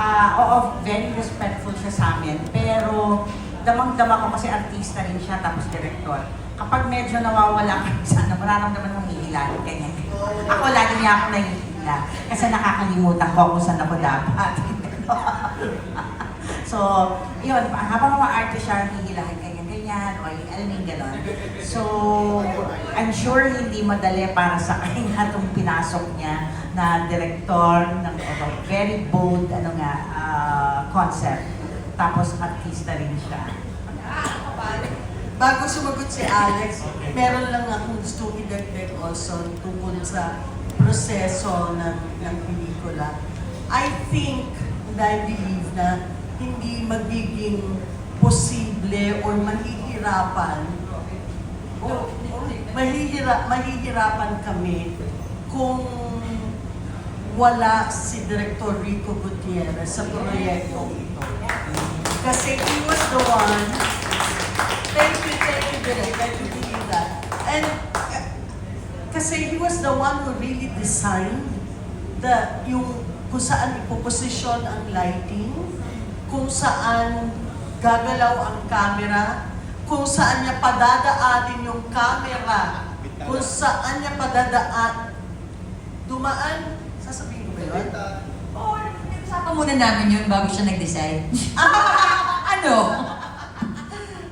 Ah, oo, very respectful siya sa amin. Pero damang-dama ko kasi artista rin siya, tapos director. Kapag medyo nawawala ka sana, mararamdaman mong hihilan, ganyan. Ako lagi niya ako nahihila. Kasi nakakalimutan ko kung saan ako dapat. so, yun, habang mga siya, hihilahin ganyan, ganyan, o alam mo yung gano'n. So, I'm sure hindi madali para sa kanya itong pinasok niya na director ng of a very bold ano nga, ah, concept. Tapos artista rin siya. Bago sumagot si Alex, meron lang akong gusto idagdag also tungkol sa proseso ng, ng pelikula. I think and I believe na hindi magiging posible or mahihirapan o mahihira, mahihirapan kami kung wala si Director Rico Gutierrez sa proyekto ito. Kasi he was the one Thank you, thank you, Direk. I believe that. And kasi he was the one who really designed the, yung kung saan ipoposisyon ang lighting, kung saan gagalaw ang camera, kung saan niya padadaanin yung camera, kung saan niya padadaan, dumaan, yun? Oo, usapan muna namin yun bago siya nag-decide. ano?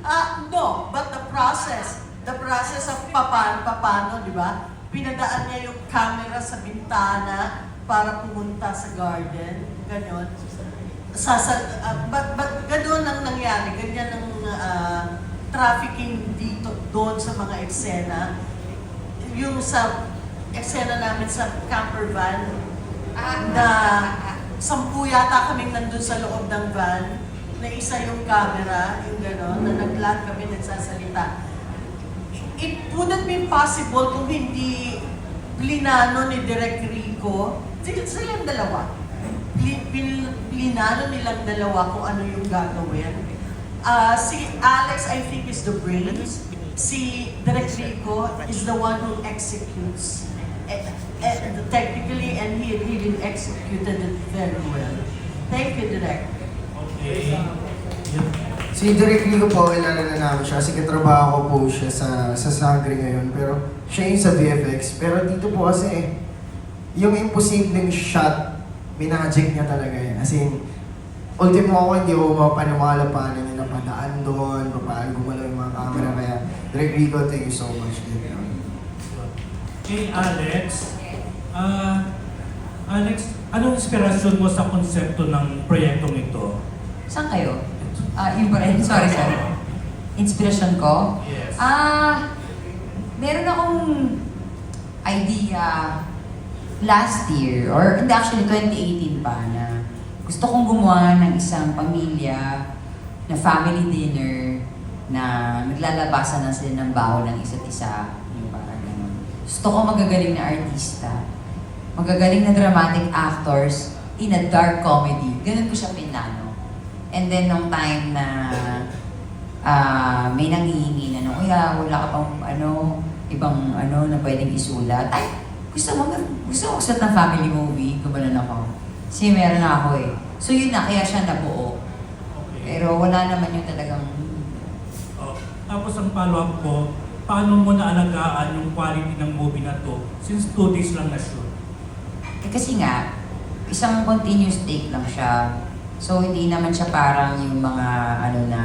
Ah, no, but the process, the process of papan, papano, di ba? Pinadaan niya yung camera sa bintana para pumunta sa garden, ganyan. Sa, sa, ah, but, but ganun ang nangyari, ganyan ang ah, trafficking dito, doon sa mga eksena. Yung sa eksena namin sa camper van, na sampu yata kaming nandun sa loob ng van, na isa yung camera, yung gano'n, na nag-land kami nagsasalita. It wouldn't be possible kung hindi plinano ni Direk Rico, sila silang dalawa. Plinano nilang dalawa kung ano yung gagawin. Ah, si Alex, I think, is the brains. Si Direk Rico is the one who executes. Eh, technically, and he really executed it very well. Thank you, Direk. Okay. Yun. Si Derek Rico po, kilala na namin siya kasi katrabaho ko po siya sa, sa Sagri ngayon. Pero siya yung sa VFX. Pero dito po kasi, yung imposibleng shot, minagic niya talaga yan. As in, ultimo ako hindi ko mapaniwala paano niya napadaan doon, paano gumalaw yung mga camera. Kaya, Derek Rico, thank you so much. Kay Alex, ah, Alex, anong inspirasyon mo sa konsepto ng proyektong ito? Saan kayo? Ah, yun pa rin. Sorry, sorry. Inspirasyon ko? Yes. Ah, meron akong idea last year, or hindi actually 2018 pa na gusto kong gumawa ng isang pamilya na family dinner na naglalabasan na sila ng baho ng isa't isa. Yung parang ganun. Gusto ko magagaling na artista, magagaling na dramatic actors in a dark comedy. Ganun ko siya pinano. And then, nung time na ah may nangihingi na, no, kuya, wala ka pang ano, ibang ano na pwedeng isulat. Ay, gusto mo, gusto mo sulat ng family movie? Gumanon ako. Kasi meron na ako eh. So yun na, kaya siya nabuo. Okay. Pero wala naman yung talagang Oh, tapos ang follow-up ko, paano mo naalagaan yung quality ng movie na to since two days lang na shoot? Kasi nga, isang continuous take lang siya. So, hindi naman siya parang yung mga ano na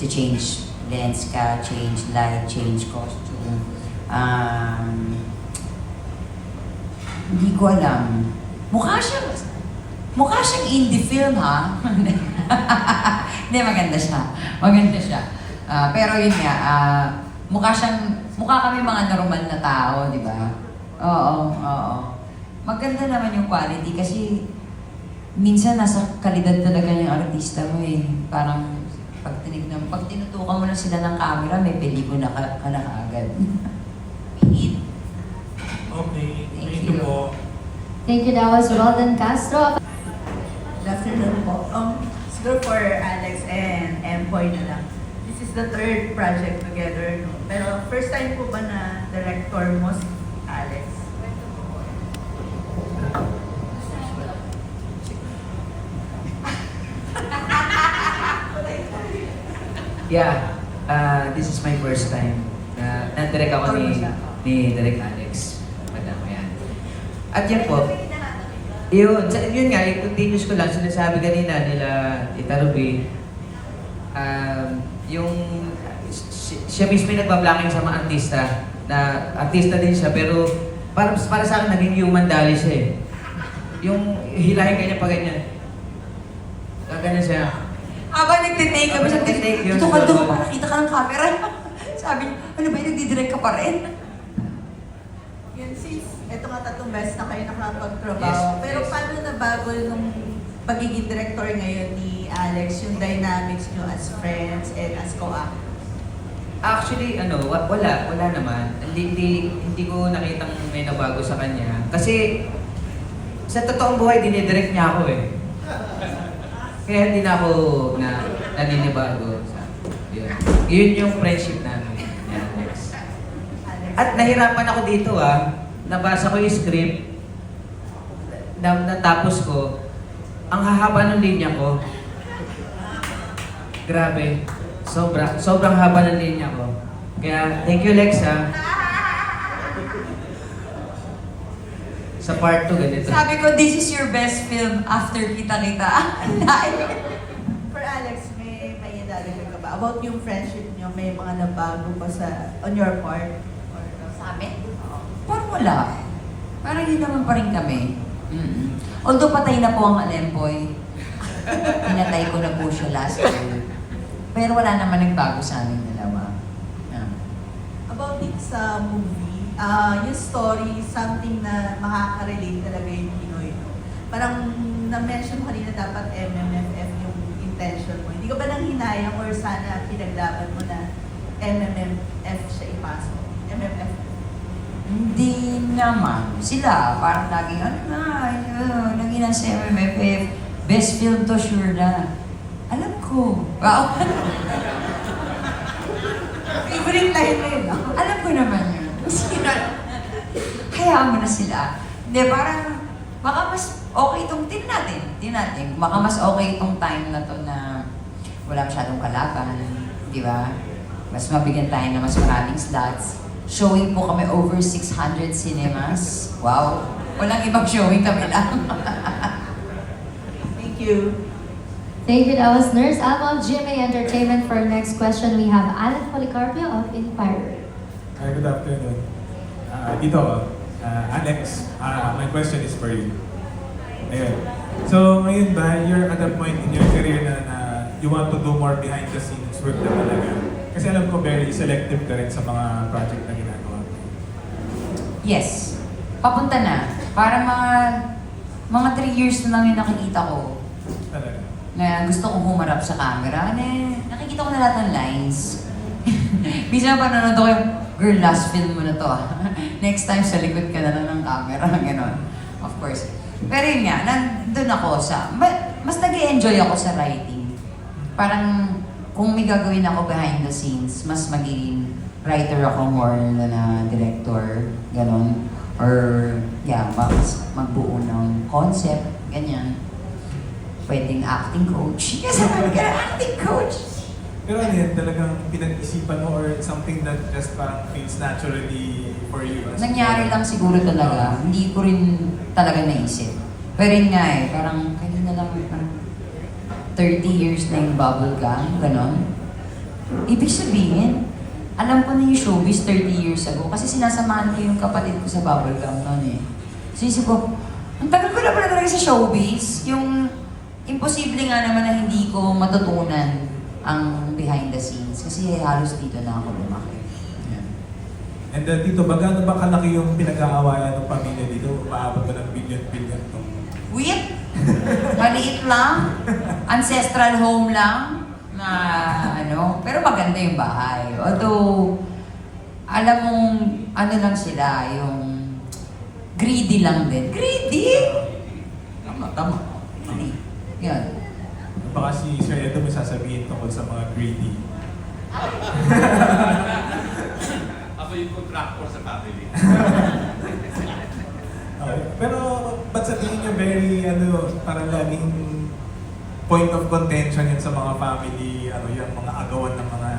change lens ka, change light, change costume. Um, hindi ko alam. Mukha siya, mukha siyang indie film ha. Hindi, maganda siya. Maganda siya. Ah, pero yun nga, ah, mukha siyang, mukha kami mga normal na tao, di ba? Oo, oo. Maganda naman yung quality kasi minsan nasa kalidad talaga yung artista mo eh. Parang pag tinignan, pag tinutukan mo lang sila ng camera, may pelikula ka, ka na kaagad. Okay, Thank thank you. you po. Thank you, that was Roldan Castro. Good afternoon po. Um, siguro for Alex and Empoy na lang. This is the third project together. No? Pero first time po ba na director mo si Alex? Yeah, uh, this is my first time na na-direct ako ni, ni Direk Alex. Madam, yan. At yan po, yun, sa, yun nga, yung continuous ko lang, sinasabi kanina nila, Tita Ruby, um, yung, si- siya mismo yung nagbablocking sa mga artista, na artista din siya, pero para, para sa akin, naging human dali siya eh. Yung hilahin kanya pa ganyan. Gagana siya. Habang nagtitake kami, sabi Nagtitake yun. dito ka doon, para kita ka ng camera. sabi niya, ano ba yun, nagdidirect ka pa rin? Yun, sis, eto nga tatlong beses na kayo nakapagtrabaho. Yes, Pero yes. paano nabago nung pagiging director ngayon ni Alex, yung dynamics nyo as friends and as co-actors? Actually, ano, wa- wala, wala naman. Hindi, hindi, hindi ko nakitang may nabago sa kanya. Kasi, sa totoong buhay, dinidirect niya ako eh. Kaya hindi na ako na naninibago. Sa, yun. yun yung friendship namin. Yan, next. At nahirapan ako dito ah. Nabasa ko yung script. Na, natapos ko. Ang hahaba ng linya ko. Grabe. Sobra, sobrang haba ng linya ko. Kaya, thank you Lexa. Sa part 2, ganito. Sabi ko, this is your best film after kita-kita. For Alex, may may idadagdag ka ba? About yung friendship nyo, may mga nabago ba sa, on your part? Or, Sa amin? Parang wala. Parang yun naman pa rin kami. mm Although patay na po ang Alempoy. Pinatay ko na po siya last year. Pero wala naman nagbago sa amin dalawa. Yeah. About it sa movie, ah yung story, something na makaka-relate talaga yung Pinoy. no? Parang na-mention mo kanina dapat MMFF yung intention mo. Hindi ka ba nang hinayang or sana pinaglaban mo na MMFF siya ipasok? MMFF. Hindi naman. Sila, parang laging, ano na, ayun, lagi na sa MMFF. Best film to, sure na. Alam ko. Wow. Favorite line mo yun? Alam ko naman yun. Sino? Hayaan mo na sila. Hindi, parang, baka mas okay itong tin natin. Tin natin. Baka mas okay itong time na to na wala masyadong kalaban. Di ba? Mas mabigyan tayo ng mas maraming slots. Showing po kami over 600 cinemas. Wow. Walang ibang showing kami lang. Thank you. Thank you. That was Nurse Alma of GMA Entertainment. For our next question, we have Alan Policarpio of Inquirer. Hi, good afternoon. Uh, dito, uh, Alex, uh, my question is for you. Ayun. So, ngayon ba, you're at a point in your career na, na you want to do more behind the scenes work na talaga? Kasi alam ko very selective ka rin sa mga project na ginagawa mo. Yes. Papunta na. Para mga mga 3 years na lang yung nakikita ko. Talaga. na gusto kong humarap sa camera, na nakikita ko na lahat ng lines. Minsan pa nanonood ko yung, girl, last film mo na to ah. Next time, sa likod ka na lang ng camera, gano'n. Of course. Pero yun nga, nandun ako sa, ma- mas nag enjoy ako sa writing. Parang, kung may gagawin ako behind the scenes, mas magiging writer ako more than a director, gano'n. Or, yeah, mas magbuo ng concept, ganyan pwedeng acting coach. Kasi sabi ka na acting coach. Pero ano yan, talagang pinag-isipan mo or something that just parang feels naturally for you? as- Nangyari lang siguro talaga. Hindi ko rin talaga naisip. Pero yun nga eh, parang kanina lang parang 30 years na yung bubble gum, ganon. Ibig sabihin, alam ko na yung showbiz 30 years ago kasi sinasamahan ko yung kapatid ko sa bubble gum noon eh. So isip ko, ang tagal ko na pala talaga sa showbiz. Yung imposible nga naman na hindi ko matutunan ang behind the scenes kasi halos dito na ako lumaki. Yan. And uh, dito, ba gaano ba kalaki yung pinag-aawayan ng pamilya dito? Maabot ba ng billion-billion to? Wait! Maliit lang. Ancestral home lang. Na ano. Pero maganda yung bahay. Although, alam mong ano lang sila, yung greedy lang din. Greedy? Tama, tama. Mali. Yan. Baka si Sir Edo may sasabihin tungkol sa mga greedy. Ako yung contractor sa family. Okay. Pero ba't sabihin niyo very, ano, parang laging point of contention yun sa mga family, ano yung mga agawan ng mga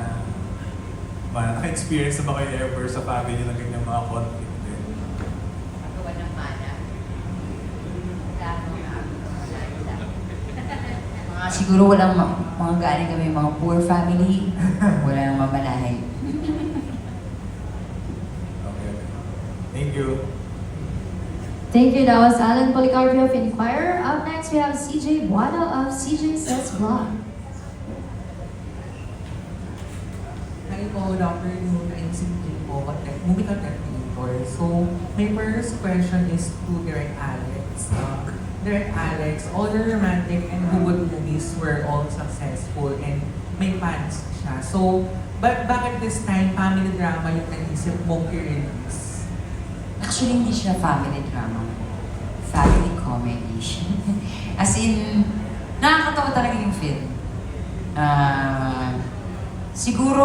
mga naka-experience na ba kayo ever sa family ng ganyan mga conflict din? Agawa ng mana. Mga siguro walang ma- mga galing kami mga poor family. Wala nang mamanahin. Okay. Thank you. Thank you. That was Alan Policarpio of Inquirer. Up next, we have CJ Buano of CJ Says Blog. Hi po, good afternoon. I'm Cindy po, content, movie content creator. So, my first question is to Direct Alex. Uh, Direct Alex, all the romantic and good movies were all successful and may fans siya. So, but bakit this time family drama yung naisip mong i-release? Actually, hindi siya family drama. Family comedy. As in, nakakatawa talaga yung film. Ah, siguro,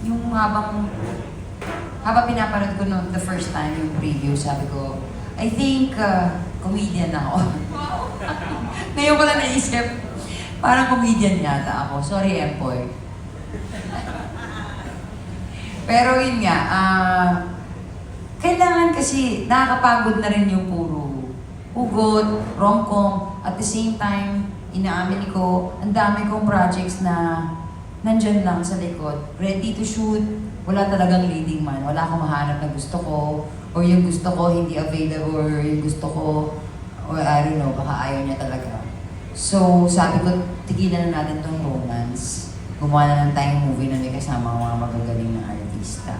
yung habang, habang pinapanood ko no, the first time yung preview, sabi ko, I think uh, comedian ako. Ngayon ko lang naisip, parang comedian yata ako. Sorry, Empoy. Pero yun nga, ah, kailangan kasi nakakapagod na rin yung puro hugot, rom-com, at the same time, inaamin ko, ang dami kong projects na nandyan lang sa likod, ready to shoot, wala talagang leading man, wala akong mahanap na gusto ko, or yung gusto ko hindi available, or yung gusto ko, or I don't know, baka ayaw niya talaga. So, sabi ko, tigilan na natin tong romance. Gumawa na lang tayong movie na may kasama ang mga magagaling na artista.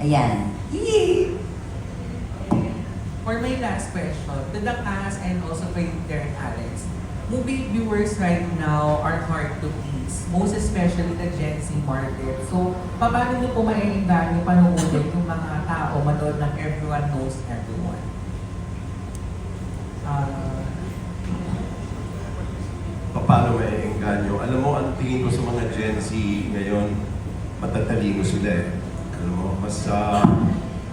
Ayan. Yee! For my last question, to the cast and also for Direct Alex, movie viewers right now are hard to please, most especially the Gen Z market. So, paano niyo po maiinganyo panoodin yung mga tao manood ng Everyone Knows Everyone? Uh, paano may engganyo. Alam mo, ang tingin ko sa mga Gen Z ngayon, matatalino sila eh. Alam mo, mas ah,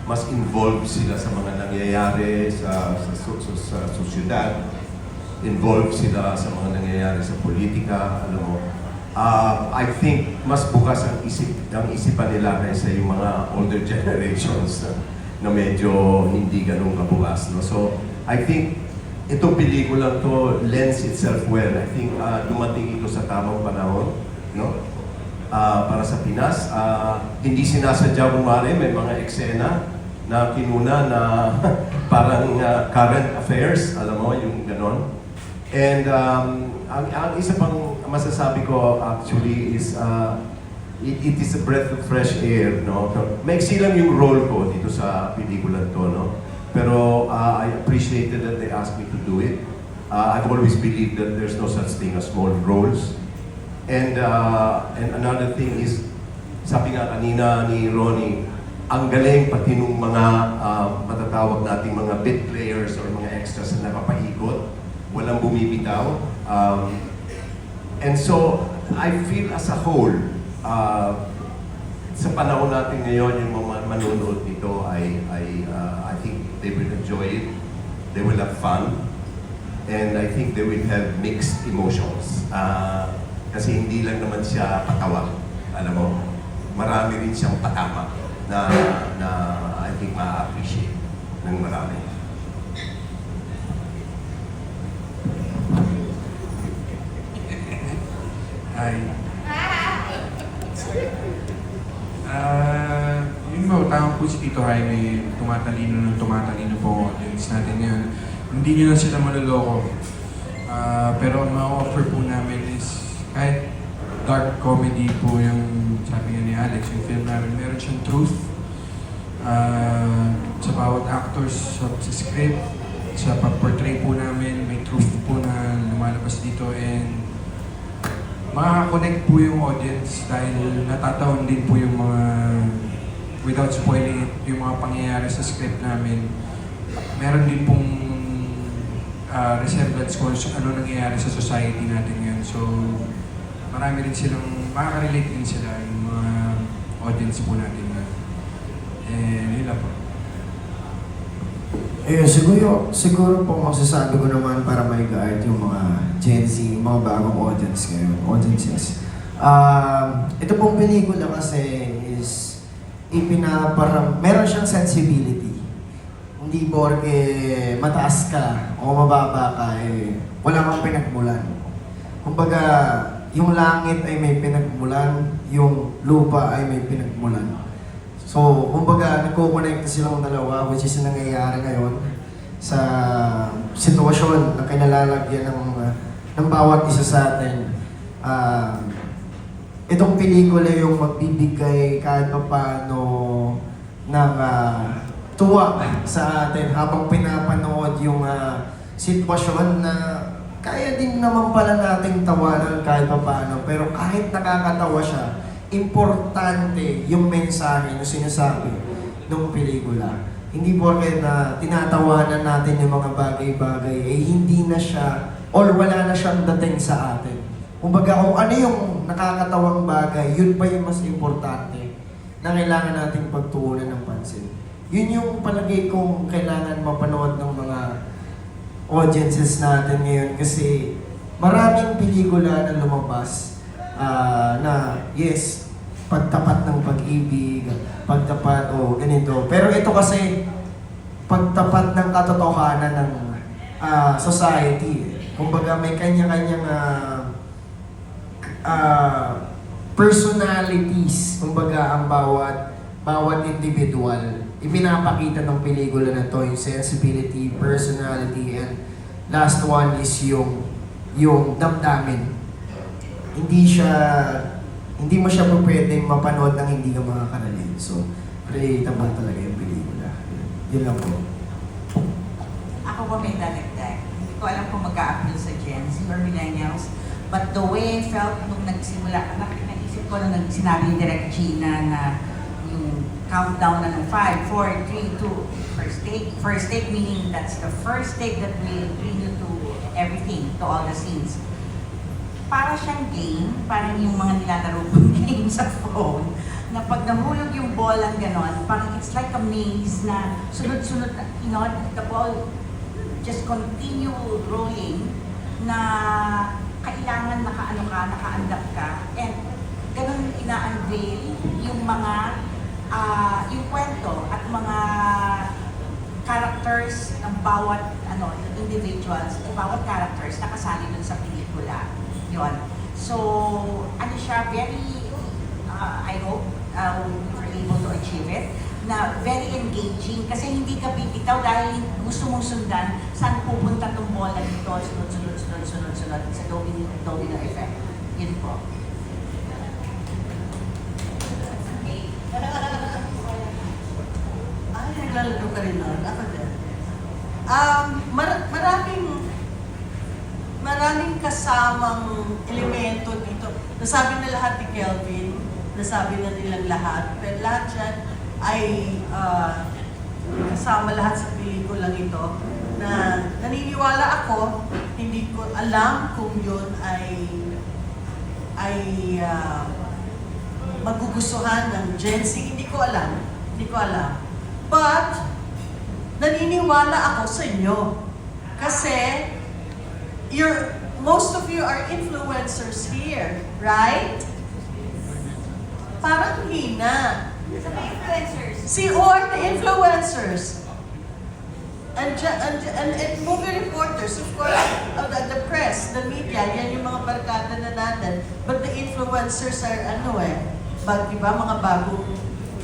mas involved sila sa mga nangyayari sa sa, sa, sa, sa sosyedad. Involved sila sa mga nangyayari sa politika, alam mo. Ah, I think mas bukas ang isip ang isipan nila kaysa yung mga older generations na, na medyo hindi ganun kabukas. No? So, I think itong pelikulang to lends itself well. I think ah, dumating ito sa tamang panahon, no? Ah, para sa Pinas, ah, hindi sinasadya kumari, may mga eksena na kinuna na parang ah, current affairs, alam mo, yung ganon. And um, ang, ang isa pang masasabi ko actually is uh, it, it is a breath of fresh air, no? Maiksi lang yung role ko dito sa pelikula to, no? Pero uh, I appreciated that they asked me to do it. Uh, I've always believed that there's no such thing as small roles. And uh, and another thing is, sabi nga kanina ni Ronnie, ang galing pati nung mga uh, matatawag nating mga bit players or mga extras na nakapaikot, walang bumibitaw. Um, and so, I feel as a whole, uh, sa panahon natin ngayon, yung mga manonood nito ay, ay uh, I think they will enjoy it. They will have fun. And I think they will have mixed emotions. Uh, kasi hindi lang naman siya patawa. Alam mo, marami rin siyang patama na, na I think ma-appreciate ng marami. Hi. Ah, yun ba, tama po si Tito Jaime, tumatalino ng tumatalino po audience natin ngayon. Hindi nyo na sila maluloko. Ah, pero ang ma-offer po namin is kahit dark comedy po yung sabi ni Alex, yung film namin, meron siyang truth. Ah, sa bawat actors, sa, sa script, sa pag-portray po namin, may truth po na lumalabas dito and makaka-connect po yung audience dahil natataon din po yung mga without spoiling it, yung mga pangyayari sa script namin. Meron din pong uh, resemblance kung ano nangyayari sa society natin ngayon. So, marami rin silang, makaka-relate din sila yung mga audience po natin ngayon. Yun lang po. Eh, siguro, siguro po masasabi ko naman para may guide yung mga Gen Z, mga bagong audience ngayon, audiences. Um, ito pong pelikula kasi is ipinaparam, meron siyang sensibility. Hindi porke mataas ka o mababa ka, eh, wala kang pinagmulan. Kumbaga, yung langit ay may pinagmulan, yung lupa ay may pinagmulan. So, kumbaga, nagko-connect silang dalawa, which is nangyayari ngayon sa sitwasyon na kinalalagyan ng, uh, ng bawat isa sa atin. Ah, itong pelikula yung magbibigay kahit pa paano ng ah, tuwa sa atin habang pinapanood yung ah, sitwasyon na kaya din naman pala nating tawanan kahit pa paano. Pero kahit nakakatawa siya, importante yung mensahe na sinasabi ng pelikula. Hindi porke na tinatawanan natin yung mga bagay-bagay, eh hindi na siya, or wala na siyang dating sa atin. Kumbaga kung ano yung nakakatawang bagay, yun pa yung mas importante na kailangan nating pagtuunan ng pansin. Yun yung palagay kong kailangan mapanood ng mga audiences natin ngayon kasi maraming pelikula na lumabas ah, na yes, pagtapat ng pag-ibig, pagtapat o ganito. Pero ito kasi pagtapat ng katotohanan ng ah, society. Kumbaga may kanya-kanyang ah, ah, personalities, kumbaga ang bawat bawat individual. Ipinapakita ng pelikula na to yung sensibility, personality, and last one is yung yung damdamin. Hindi siya hindi mo siya po pwedeng mapanood ng hindi ka makakaralin. So, relatable talaga yung pelikula. Yun lang po. Ako pa may dadagdag. Hindi ko alam kung mag-a-appeal sa Gen Z or Millennials. But the way I felt nung nagsimula, naisip ko nung sinabi ni Direk Gina na yung countdown na ng 5, 4, 3, 2, first take. First take meaning that's the first take that will bring you to everything, to all the scenes. Para siyang game, parang yung mga nilalaro kong game sa phone, na pag nahulog yung bolang ganon, parang it's like a maze na sunod-sunod, you know, the ball just continue rolling na kailangan nakaano ka, nakaandap ka, and ganun ina-unveil yung mga, ah, yung kwento at mga characters ng bawat ano individuals, ng bawat characters na kasali dun sa pelikula. Yon. So, ano siya, very, uh, I hope uh, we were able to achieve it, na very engaging kasi hindi ka bibitaw dahil gusto mong sundan saan pupunta tong bola dito, sunod, sunod, sunod, sunod, sunod, sa domino, domino effect. Yun po. Ay, naglalaro ka rin nun. Ako din. Um, mar- maraming maraming kasamang. Nasabi na lahat ni Kelvin, nasabi na nilang lahat, pero lahat yan ay ah, kasama lahat sa pelikulang ito na naniniwala ako, hindi ko alam kung yun ay ay ah, magugustuhan ng Gen Z. Hindi ko alam. Hindi ko alam. But, naniniwala ako sa inyo. Kasi, you're, most of you are influencers here, right? Parang hina. influencers. Si who are the influencers? And, and, and, and movie reporters, of course, uh, the, the press, the media, yan yung mga barkada na natin. But the influencers are ano eh, bag, diba, mga bagong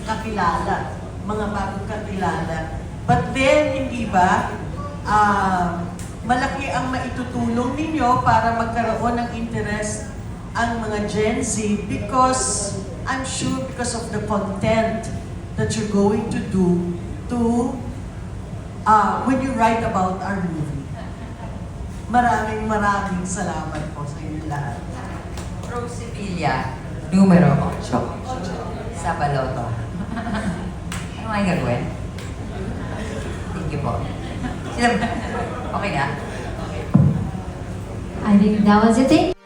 kakilala. Mga bagong kakilala. But then, hindi ba, ah, malaki ang maitutulong ninyo para magkaroon ng interest ang mga Gen Z because I'm sure because of the content that you're going to do to uh, when you write about our movie. Maraming maraming salamat po sa inyo lahat. Rose Sevilla, numero 8. Sa baloto. ano yung gagawin? Thank you po. Okay na? I think that was it. Thank